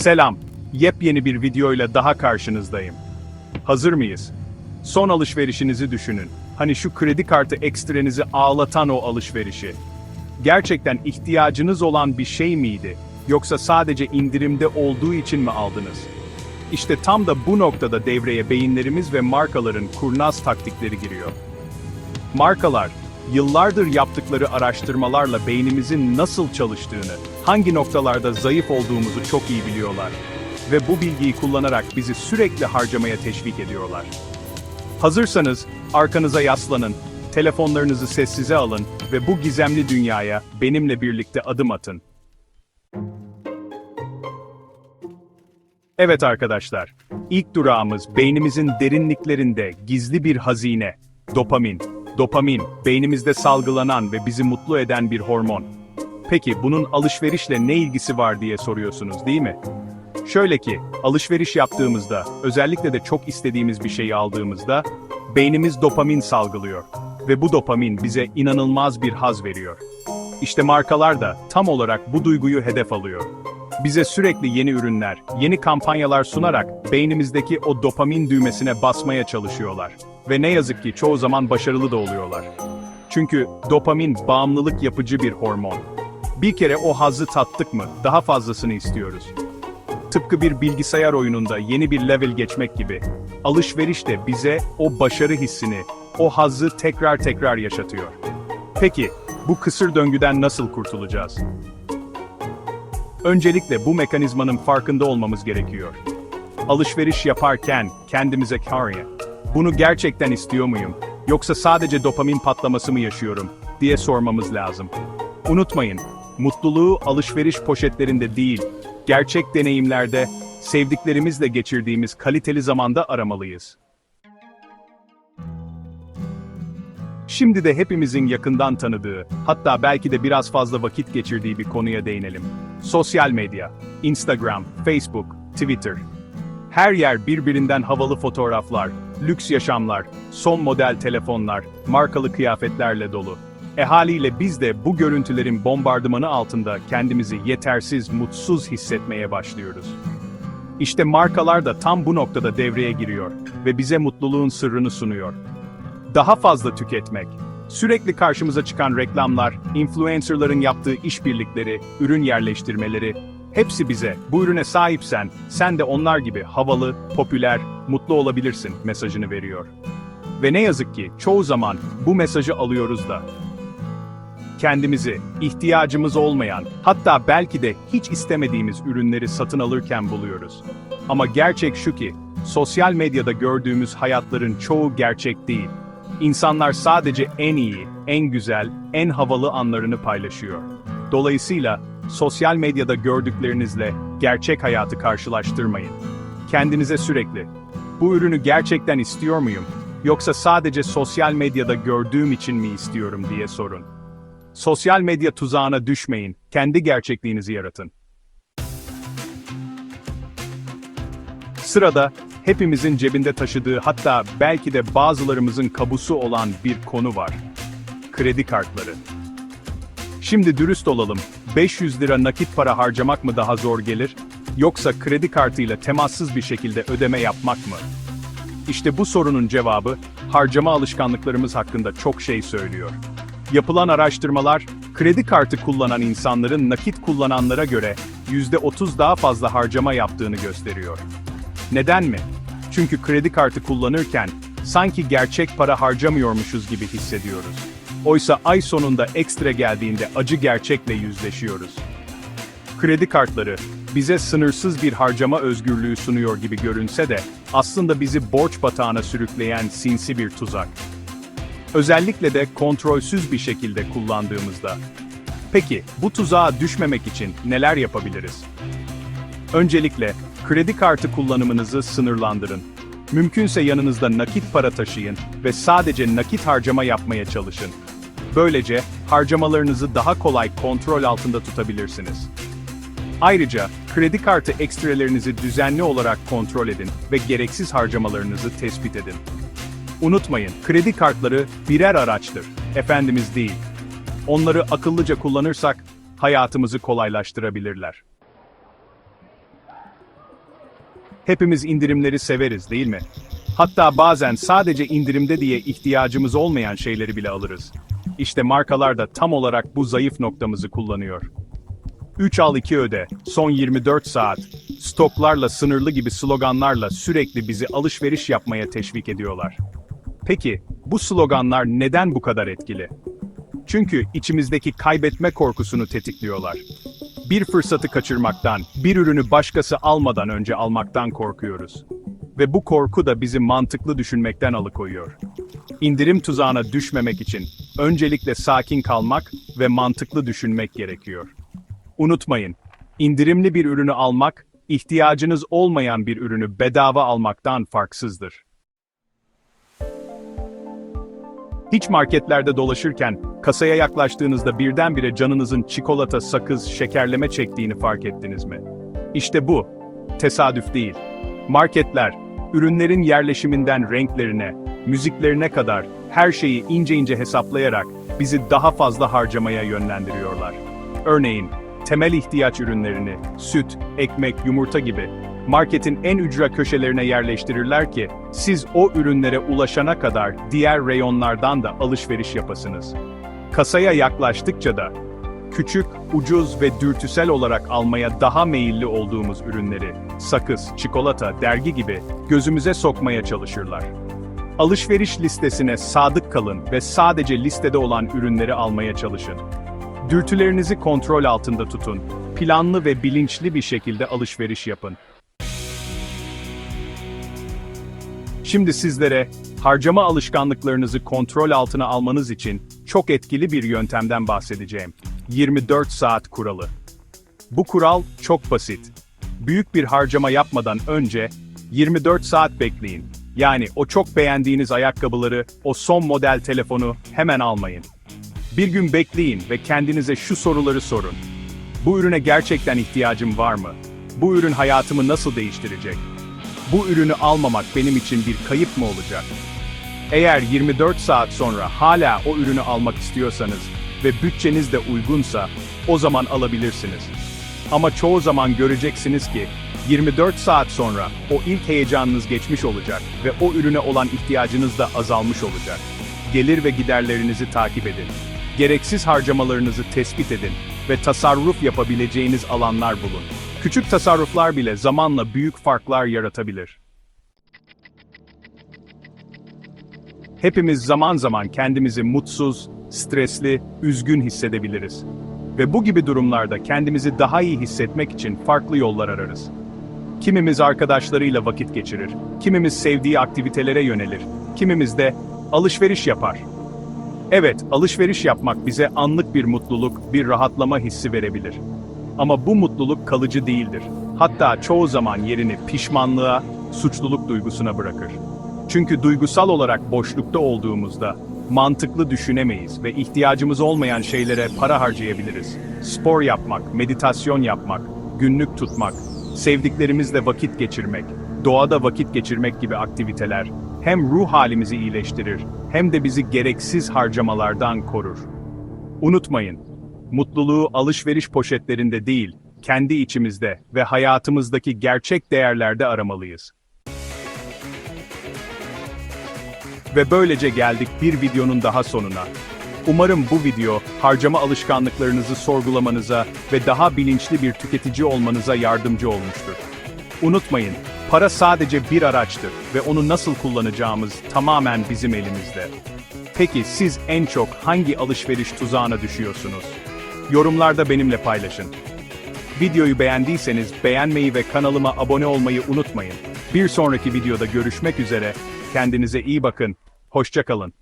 Selam. Yepyeni bir videoyla daha karşınızdayım. Hazır mıyız? Son alışverişinizi düşünün. Hani şu kredi kartı ekstrenizi ağlatan o alışverişi. Gerçekten ihtiyacınız olan bir şey miydi? Yoksa sadece indirimde olduğu için mi aldınız? İşte tam da bu noktada devreye beyinlerimiz ve markaların kurnaz taktikleri giriyor. Markalar, yıllardır yaptıkları araştırmalarla beynimizin nasıl çalıştığını, hangi noktalarda zayıf olduğumuzu çok iyi biliyorlar. Ve bu bilgiyi kullanarak bizi sürekli harcamaya teşvik ediyorlar. Hazırsanız, arkanıza yaslanın, telefonlarınızı sessize alın ve bu gizemli dünyaya benimle birlikte adım atın. Evet arkadaşlar, ilk durağımız beynimizin derinliklerinde gizli bir hazine, dopamin. Dopamin, beynimizde salgılanan ve bizi mutlu eden bir hormon. Peki bunun alışverişle ne ilgisi var diye soruyorsunuz değil mi? Şöyle ki, alışveriş yaptığımızda, özellikle de çok istediğimiz bir şeyi aldığımızda, beynimiz dopamin salgılıyor. Ve bu dopamin bize inanılmaz bir haz veriyor. İşte markalar da tam olarak bu duyguyu hedef alıyor. Bize sürekli yeni ürünler, yeni kampanyalar sunarak beynimizdeki o dopamin düğmesine basmaya çalışıyorlar. Ve ne yazık ki çoğu zaman başarılı da oluyorlar. Çünkü dopamin bağımlılık yapıcı bir hormon. Bir kere o hazzı tattık mı, daha fazlasını istiyoruz. Tıpkı bir bilgisayar oyununda yeni bir level geçmek gibi, alışveriş de bize o başarı hissini, o hazzı tekrar tekrar yaşatıyor. Peki, bu kısır döngüden nasıl kurtulacağız? Öncelikle bu mekanizmanın farkında olmamız gerekiyor. Alışveriş yaparken kendimize karya, bunu gerçekten istiyor muyum, yoksa sadece dopamin patlaması mı yaşıyorum, diye sormamız lazım. Unutmayın, mutluluğu alışveriş poşetlerinde değil, gerçek deneyimlerde, sevdiklerimizle geçirdiğimiz kaliteli zamanda aramalıyız. Şimdi de hepimizin yakından tanıdığı, hatta belki de biraz fazla vakit geçirdiği bir konuya değinelim. Sosyal medya, Instagram, Facebook, Twitter. Her yer birbirinden havalı fotoğraflar, lüks yaşamlar, son model telefonlar, markalı kıyafetlerle dolu. E haliyle biz de bu görüntülerin bombardımanı altında kendimizi yetersiz, mutsuz hissetmeye başlıyoruz. İşte markalar da tam bu noktada devreye giriyor ve bize mutluluğun sırrını sunuyor daha fazla tüketmek, sürekli karşımıza çıkan reklamlar, influencerların yaptığı işbirlikleri, ürün yerleştirmeleri, hepsi bize bu ürüne sahipsen, sen de onlar gibi havalı, popüler, mutlu olabilirsin mesajını veriyor. Ve ne yazık ki çoğu zaman bu mesajı alıyoruz da. Kendimizi, ihtiyacımız olmayan, hatta belki de hiç istemediğimiz ürünleri satın alırken buluyoruz. Ama gerçek şu ki, sosyal medyada gördüğümüz hayatların çoğu gerçek değil. İnsanlar sadece en iyi, en güzel, en havalı anlarını paylaşıyor. Dolayısıyla sosyal medyada gördüklerinizle gerçek hayatı karşılaştırmayın. Kendinize sürekli bu ürünü gerçekten istiyor muyum yoksa sadece sosyal medyada gördüğüm için mi istiyorum diye sorun. Sosyal medya tuzağına düşmeyin, kendi gerçekliğinizi yaratın. Sırada hepimizin cebinde taşıdığı hatta belki de bazılarımızın kabusu olan bir konu var. Kredi kartları. Şimdi dürüst olalım, 500 lira nakit para harcamak mı daha zor gelir, yoksa kredi kartıyla temassız bir şekilde ödeme yapmak mı? İşte bu sorunun cevabı, harcama alışkanlıklarımız hakkında çok şey söylüyor. Yapılan araştırmalar, kredi kartı kullanan insanların nakit kullananlara göre %30 daha fazla harcama yaptığını gösteriyor. Neden mi? Çünkü kredi kartı kullanırken sanki gerçek para harcamıyormuşuz gibi hissediyoruz. Oysa ay sonunda ekstra geldiğinde acı gerçekle yüzleşiyoruz. Kredi kartları bize sınırsız bir harcama özgürlüğü sunuyor gibi görünse de aslında bizi borç batağına sürükleyen sinsi bir tuzak. Özellikle de kontrolsüz bir şekilde kullandığımızda. Peki bu tuzağa düşmemek için neler yapabiliriz? Öncelikle kredi kartı kullanımınızı sınırlandırın. Mümkünse yanınızda nakit para taşıyın ve sadece nakit harcama yapmaya çalışın. Böylece harcamalarınızı daha kolay kontrol altında tutabilirsiniz. Ayrıca kredi kartı ekstrelerinizi düzenli olarak kontrol edin ve gereksiz harcamalarınızı tespit edin. Unutmayın, kredi kartları birer araçtır, efendimiz değil. Onları akıllıca kullanırsak hayatımızı kolaylaştırabilirler. Hepimiz indirimleri severiz değil mi? Hatta bazen sadece indirimde diye ihtiyacımız olmayan şeyleri bile alırız. İşte markalar da tam olarak bu zayıf noktamızı kullanıyor. 3 al 2 öde, son 24 saat, stoklarla sınırlı gibi sloganlarla sürekli bizi alışveriş yapmaya teşvik ediyorlar. Peki, bu sloganlar neden bu kadar etkili? Çünkü içimizdeki kaybetme korkusunu tetikliyorlar. Bir fırsatı kaçırmaktan, bir ürünü başkası almadan önce almaktan korkuyoruz. Ve bu korku da bizi mantıklı düşünmekten alıkoyuyor. İndirim tuzağına düşmemek için öncelikle sakin kalmak ve mantıklı düşünmek gerekiyor. Unutmayın, indirimli bir ürünü almak, ihtiyacınız olmayan bir ürünü bedava almaktan farksızdır. Hiç marketlerde dolaşırken, kasaya yaklaştığınızda birdenbire canınızın çikolata, sakız, şekerleme çektiğini fark ettiniz mi? İşte bu, tesadüf değil. Marketler, ürünlerin yerleşiminden renklerine, müziklerine kadar her şeyi ince ince hesaplayarak bizi daha fazla harcamaya yönlendiriyorlar. Örneğin, temel ihtiyaç ürünlerini, süt, ekmek, yumurta gibi marketin en ücra köşelerine yerleştirirler ki siz o ürünlere ulaşana kadar diğer reyonlardan da alışveriş yapasınız. Kasaya yaklaştıkça da küçük, ucuz ve dürtüsel olarak almaya daha meyilli olduğumuz ürünleri, sakız, çikolata, dergi gibi gözümüze sokmaya çalışırlar. Alışveriş listesine sadık kalın ve sadece listede olan ürünleri almaya çalışın. Dürtülerinizi kontrol altında tutun, planlı ve bilinçli bir şekilde alışveriş yapın. Şimdi sizlere harcama alışkanlıklarınızı kontrol altına almanız için çok etkili bir yöntemden bahsedeceğim. 24 saat kuralı. Bu kural çok basit. Büyük bir harcama yapmadan önce 24 saat bekleyin. Yani o çok beğendiğiniz ayakkabıları, o son model telefonu hemen almayın. Bir gün bekleyin ve kendinize şu soruları sorun. Bu ürüne gerçekten ihtiyacım var mı? Bu ürün hayatımı nasıl değiştirecek? Bu ürünü almamak benim için bir kayıp mı olacak? Eğer 24 saat sonra hala o ürünü almak istiyorsanız ve bütçeniz de uygunsa, o zaman alabilirsiniz. Ama çoğu zaman göreceksiniz ki 24 saat sonra o ilk heyecanınız geçmiş olacak ve o ürüne olan ihtiyacınız da azalmış olacak. Gelir ve giderlerinizi takip edin. Gereksiz harcamalarınızı tespit edin ve tasarruf yapabileceğiniz alanlar bulun. Küçük tasarruflar bile zamanla büyük farklar yaratabilir. Hepimiz zaman zaman kendimizi mutsuz, stresli, üzgün hissedebiliriz. Ve bu gibi durumlarda kendimizi daha iyi hissetmek için farklı yollar ararız. Kimimiz arkadaşlarıyla vakit geçirir, kimimiz sevdiği aktivitelere yönelir, kimimiz de alışveriş yapar. Evet, alışveriş yapmak bize anlık bir mutluluk, bir rahatlama hissi verebilir. Ama bu mutluluk kalıcı değildir. Hatta çoğu zaman yerini pişmanlığa, suçluluk duygusuna bırakır. Çünkü duygusal olarak boşlukta olduğumuzda mantıklı düşünemeyiz ve ihtiyacımız olmayan şeylere para harcayabiliriz. Spor yapmak, meditasyon yapmak, günlük tutmak, sevdiklerimizle vakit geçirmek, doğada vakit geçirmek gibi aktiviteler hem ruh halimizi iyileştirir hem de bizi gereksiz harcamalardan korur. Unutmayın, mutluluğu alışveriş poşetlerinde değil, kendi içimizde ve hayatımızdaki gerçek değerlerde aramalıyız. Ve böylece geldik bir videonun daha sonuna. Umarım bu video, harcama alışkanlıklarınızı sorgulamanıza ve daha bilinçli bir tüketici olmanıza yardımcı olmuştur. Unutmayın, para sadece bir araçtır ve onu nasıl kullanacağımız tamamen bizim elimizde. Peki siz en çok hangi alışveriş tuzağına düşüyorsunuz? Yorumlarda benimle paylaşın. Videoyu beğendiyseniz beğenmeyi ve kanalıma abone olmayı unutmayın. Bir sonraki videoda görüşmek üzere, kendinize iyi bakın, hoşça kalın.